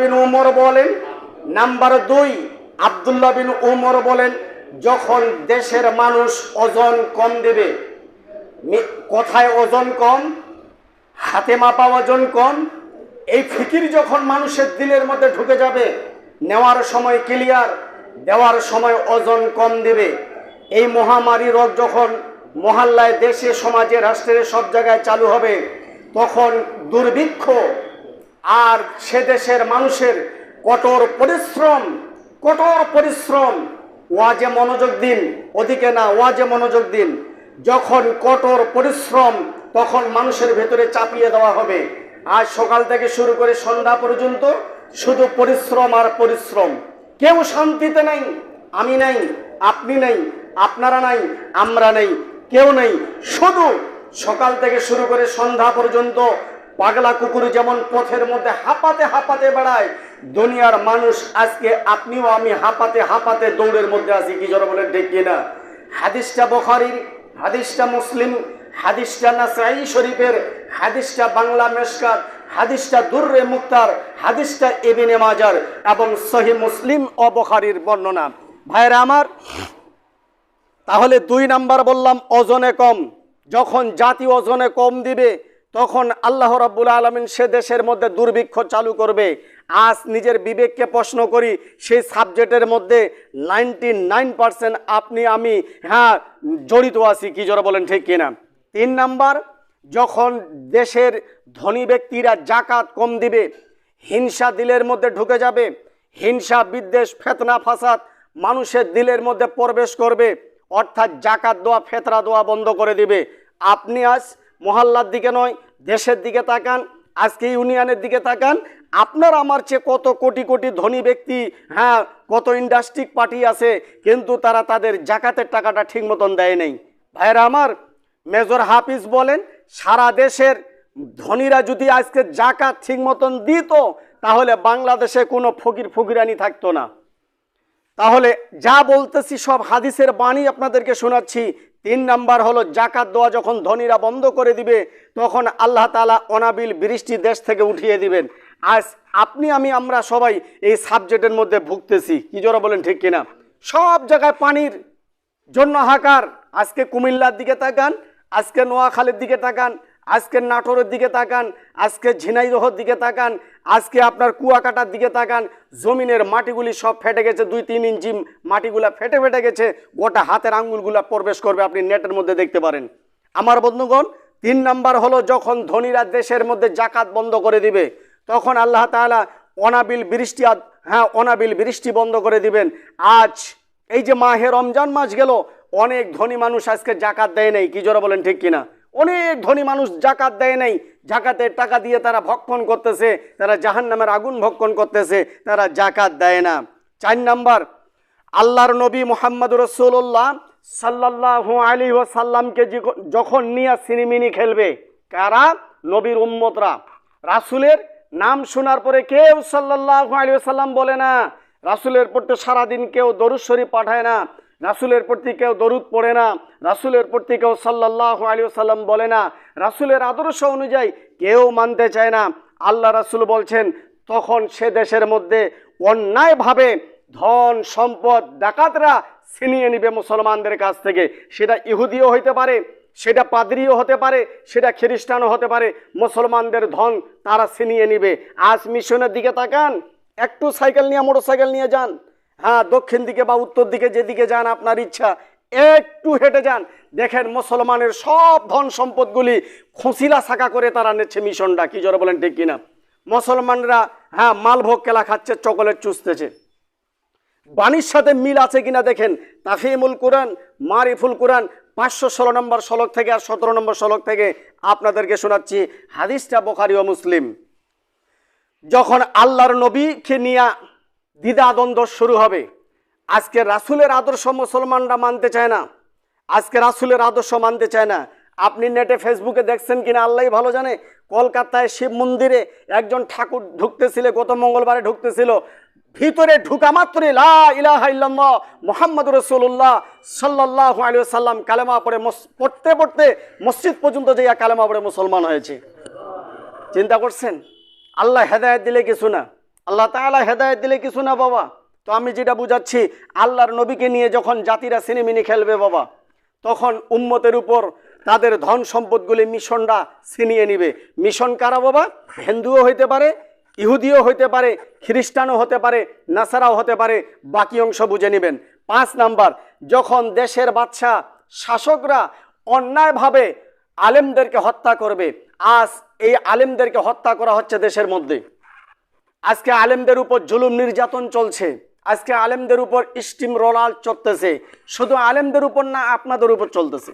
বিন উমর বলেন, নাম্বার দুই, আব্দুল্লাহ বিন উমর বলেন, যখন দেশের মানুষ ওজন কম দেবে কোথায় ওজন কম, হাতে মাপা ওজন কম, এই ফিকির যখন মানুষের দিলের মধ্যে ঢুকে যাবে, নেওয়ার সময় ক্লিয়ার, দেওয়ার সময় ওজন কম দেবে। এই মহামারী রোগ যখন মহল্লায় দেশে, সমাজে, রাষ্ট্রের সব জায়গায় চালু হবে, তখন দুর্ভিক্ষ আর সে দেশের মানুষের কঠোর পরিশ্রম কঠোর পরিশ্রম, ওয়াজে মনোযোগ দিন, ওদিকে না, ওয়াজে মনোযোগ দিন। যখন কঠোর পরিশ্রম, তখন মানুষের ভেতরে চাপিয়ে দেওয়া হবে। আজ সকাল থেকে শুরু করে সন্ধ্যা পর্যন্ত শুধু পরিশ্রম আর পরিশ্রম। কেউ শান্তিতে নাই, আমি নাই, আপনি নাই, আপনারা নাই, আমরা নেই, কেউ নেই। শুধু সকাল থেকে শুরু করে সন্ধ্যা পর্যন্ত পাগলা কুকুর যেমন পথের মধ্যে হাঁপাতে হাঁপাতে বেড়ায়, দুনিয়ার মানুষ আজকে আপনিও আমি হাঁপাতে হাঁপাতে দৌড়ের মধ্যে আছি, কি জোরে বলে ঠিক কিনা? হাদিসটা বখারির, হাদিসটা মুসলিম, হাদিসটা নাসাই শরীফের, হাদিসটা বাংলা মেশকাত, হাদিসটা দুর্রে মুক্তার, হাদিসটা এবিনে মাজার এবং সহি মুসলিম ও বখারির বর্ণনা। ভাইরা আমার, তাহলে দুই নাম্বার বললাম, ওজনে কম। যখন জাতি ওজনে কম দিবে তখন আল্লাহ রাব্বুল আলমিন সে দেশের মধ্যে দুর্ভিক্ষ চালু করবে। আজ নিজের বিবেককে প্রশ্ন করি, সেই সাবজেক্টের মধ্যে নাইনটি নাইন আপনি, আমি হ্যাঁ জড়িত আছি, কি জোরে বলেন ঠিক কিনা? তিন নাম্বার, যখন দেশের ধনী ব্যক্তিরা জাকাত কম দিবে, হিংসা দিলের মধ্যে ঢুকে যাবে, হিংসা, বিদ্বেষ, ফেতনা, ফাসাদ মানুষের দিলের মধ্যে প্রবেশ করবে, অর্থাৎ জাকাত দোয়া ফেতরা দোয়া বন্ধ করে দিবে। আপনি আজ মহল্লার দিকে নয়, দেশের দিকে তাকান, আজকে ইউনিয়নের দিকে তাকান। আপনার আমার চেয়ে কত কোটি কোটি ধনী ব্যক্তি হ্যাঁ কত ইন্ডাস্ট্রিক পার্টি আছে, কিন্তু তারা তাদের জাকাতের টাকাটা ঠিক মতন দেয় নেই। ভাইরা আমার, মেজর হাফিজ বলেন, সারা দেশের ধনীরা যদি আজকে জাকাত ঠিক মতন দিত, তাহলে বাংলাদেশে কোনো ফকির ফকিরানি থাকতো না। তাহলে যা বলতেছি সব হাদিসের বাণী আপনাদেরকে শোনাচ্ছি তিন নাম্বার হলো জাকাত দেওয়া যখন ধনীরা বন্ধ করে দিবে, তখন আল্লাহ তালা অনাবিল বৃষ্টি দেশ থেকে উঠিয়ে দিবেন। আজ আপনি, আমি, আমরা সবাই এই সাবজেক্টের মধ্যে ভুগতেছি। কি জোরা বলেন, ঠিক কিনা? সব জায়গায় পানির জন্য হাকার আজকে কুমিল্লার দিকে তাকান, আজকে নোয়াখালীর দিকে তাকান, আজকে নাটোরের দিকে তাকান, আজকে ঝিনাইদহর দিকে তাকান আজকে আপনার কুয়াকাটার দিকে তাকান, জমিনের মাটিগুলি সব ফেটে গেছে, দুই তিন ইঞ্চি মাটিগুলা ফেটে ফেটে গেছে, গোটা হাতের আঙ্গুলগুলা প্রবেশ করবে, আপনি নেটের মধ্যে দেখতে পারেন। আমার বন্ধুগণ, তিন নাম্বার হলো যখন ধনীরা দেশের মধ্যে জাকাত বন্ধ করে দিবে, তখন আল্লাহ তাআলা অনাবিল বৃষ্টি হ্যাঁ অনাবিল বৃষ্টি বন্ধ করে দিবেন। আজ, এই যে মাহে রমজান মাস গেল, অনেক ধনী মানুষ আজকে জাকাত দেয় নেই, কি জোরে বলেন ঠিক কিনা? অনেক ধনী মানুষ জাকাত দেয় নাই। জাকাতের টাকা দিয়ে তারা ভক্ষণ করতেছে, তারা জাহান নামের আগুন ভক্ষণ করতেছে, তারা জাকাত দেয় না। চার নাম্বার, আল্লাহর নবী মোহাম্মদ রসুল্লাহ সাল্লাহ আলী সাল্লামকে যখন নিয়ে সিনেমিনি খেলবে, কারা? নবীর উম্মতরা। রাসুলের নাম শোনার পরে কেউ সাল্লাহ আলী সাল্লাম বলে না। রাসুলের প্রতি সারাদিন কেউ দরুদ শরীফ পাঠায় না। রাসুলের প্রতি কেউ দরুদ পড়ে না, রাসুলের প্রতি কেউ সাল্লাহ আলী সাল্লাম বলে না, রাসুলের আদর্শ অনুযায়ী কেউ মানতে চায় না। আল্লাহ রাসুল বলছেন, তখন সে দেশের মধ্যে অন্যায়ভাবে ধন, সম্পদ, ডাকাতরা ছিনিয়ে নিবে মুসলমানদের কাছ থেকে। সেটা ইহুদিও হইতে পারে, সেটা পাদ্রিও হতে পারে, সেটা খ্রিস্টানও হতে পারে, মুসলমানদের ধন তারা ছিনিয়ে নিবে। আজ মিশনের দিকে তাকান, একটু সাইকেল নিয়ে মোটর সাইকেল নিয়ে যান। হ্যাঁ দক্ষিণ দিকে বা উত্তর দিকে যেদিকে যান আপনার ইচ্ছা, একটু হেঁটে যান। দেখেন মুসলমানের সব ধন সম্পদগুলি খুঁচিলা সাকা করে তারা নিচ্ছে মিশনটা। কি জোরে বলেন, ঠিক কিনা? মুসলমানরা হ্যাঁ মালভোগ কেলা খাচ্ছে, চকলেট চুষতেছে। বাণীর সাথে মিল আছে কিনা দেখেন? তাফিমুল কোরআন, মারিফুল কোরআন, পাঁচশো ষোলো নম্বর শলক থেকে আর সতেরো নম্বর শলক থেকে আপনাদেরকে শোনাচ্ছি। হাদিসটা বোখারি ও মুসলিম। যখন আল্লাহর নবীকে নিয়ে দ্বিধাদ্বন্দ্ব শুরু হবে। আজকে রাসুলের আদর্শ মুসলমানরা মানতে চায় না। আজকে রাসুলের আদর্শ মানতে চায় না। আপনি নেটে, ফেসবুকে দেখছেন কিনা আল্লাহ ভালো জানে। কলকাতায় শিব মন্দিরে একজন ঠাকুর ঢুকতেছিল, গত মঙ্গলবারে ঢুকতেছিল। ভিতরে ঢুকা মাত্র মোহাম্মদ রসুল্লাহ সাল্লাহ আলী সাল্লাম কালেমা পড়ে পড়তে পড়তে মসজিদ পর্যন্ত যাইয়া কালেমা পড়ে মুসলমান হয়েছে। চিন্তা করছেন? আল্লাহ হেদায়ত দিলে কিছু না। আল্লাহ তাআলা হেদায়েত দিলে কিছু না বাবা। তো আমি যেটা বুঝাচ্ছি, আল্লাহর নবীকে নিয়ে যখন জাতিরা সিনেমিনি খেলবে বাবা, তখন উম্মতের উপর তাদের ধন সম্পদগুলি মিশনরা ছিনিয়ে নিবে। মিশন কারা বাবা? হিন্দুও হইতে পারে, ইহুদিও হইতে পারে, খ্রিস্টানও হতে পারে, নাসারাও হতে পারে, বাকি অংশ বুঝে নেবেন। পাঁচ নাম্বার, যখন দেশের বাচ্চা শাসকরা অন্যায়ভাবে আলেমদেরকে হত্যা করবে, আজ এই আলেমদেরকে হত্যা করা হচ্ছে দেশের মধ্যে। আজকে আলেমদের উপর জুলুম নির্যাতন চলছে। আজকে আলেমদের উপর স্টিম রোলাল চলতেছে। শুধু আলেমদের উপর না, আপনাদের উপর চলতেছে।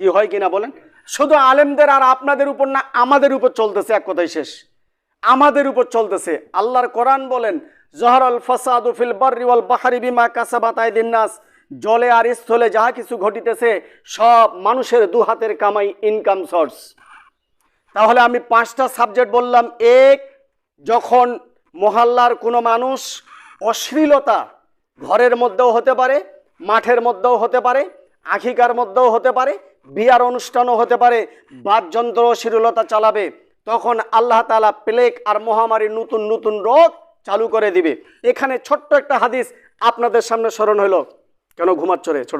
কি হয় কিনা বলেন? শুধু আলেমদের আর আপনাদের উপর না, আমাদের উপর চলতেছে এক কথাই শেষ। আমাদের উপর চলতেছে। আল্লাহর কোরআন বলেন, জহরল ফসাদু ফিল বাররি ওয়াল বাহরি বিমা কাসাবাত আইদিন নাস। জলে আর স্থলে যাহা কিছু ঘটিতেছে, সব মানুষের দু হাতের কামাই ইনকাম সোর্স তাহলে আমি পাঁচটা সাবজেক্ট বললাম, এক যখন মহল্লার কোনো মানুষ অশ্লীলতা ঘরের মধ্যেও হতে পারে, মাঠের মধ্যেও হতে পারে, আখিকার মধ্যেও হতে পারে, বিয়ার অনুষ্ঠানও হতে পারে বাদযন্ত্র অশ্লীলতা চালাবে, তখন আল্লাহ তাআলা প্লেগ আর মহামারী নতুন নতুন রোগ চালু করে দিবে। এখানে ছোট্ট একটা হাদিস আপনাদের সামনে স্মরণ হলো। কেন ঘুমাচ্ছ রে ছোট